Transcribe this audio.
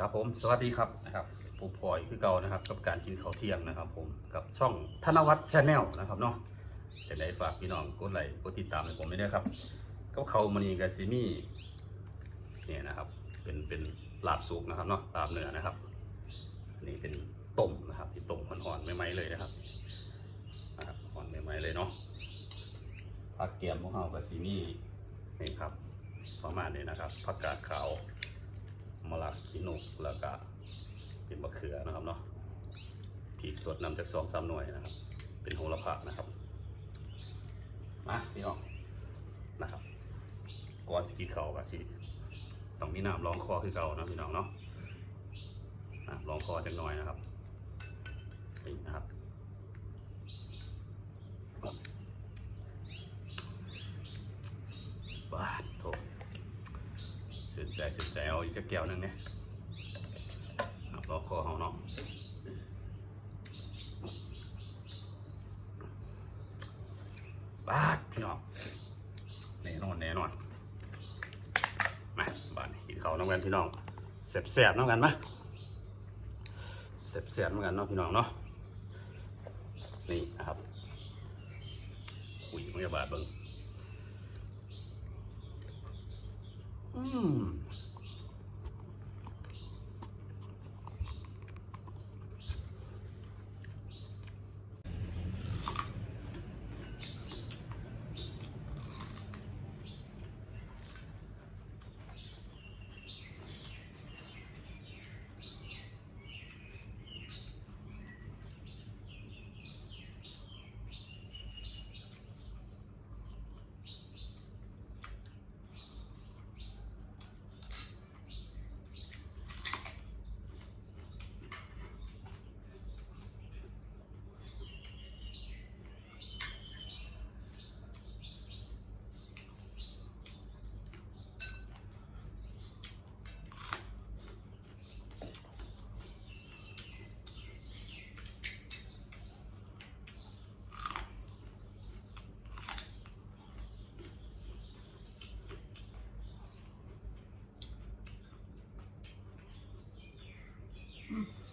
ครับผมสวัสดีครับนะครับผมพลอยคือเก่านะครับ กับการกินข้าวเที่ยงนะครับ ผมกับช่องธนวัฒน์ชาแนลนะครับเนาะจะได้ฝากพี่น้องกดไลค์กดติดตามให้ผมไม่ได้ครับก็เขามันนี่กับซิมี่เนี่ยนะครับเป็นเป็นลาบสุกนะครับเนาะลาบเนื้อนะครับอันนี่เป็นต้มนะครับที่ต้มอ่อนๆใหม่ๆเลยนะครับนะครับอ่อนใหม่ๆเลยเนาะผักเกียมของเรากับซิมี่นี่ครับประมาณนี้นะครับผักกาดขาว มะละขีนุกแล้วก็เป็นมะเขือนะครับเนาะผีกสดนำจากสองสามหน่วยนะครับ เป็นโหระพานะครับมาพี่น้องนะครับก่อนสิกินข้าวก็สิต้องมีน้ำรองคอคือเก่านะพี่น้องเนาะน้ำรองคอจักหน่อยนะครับนี่นะครับบาดโถ สน ใจสนใจเอาอีกสักแก้วหนึ่งเนี่ยครับรอคอเขาเนาะบาดพี่น้องแน่นอนแน่นอนมาบาดกินเขาน้องกันพี่น้องเสียบเสียบๆน้องกันมะเสียบเสียบๆน้องกันเนาะพี่น้องเนาะนี่นะครับคุยมันจะบาดเบิ้ง อื Mm-hmm.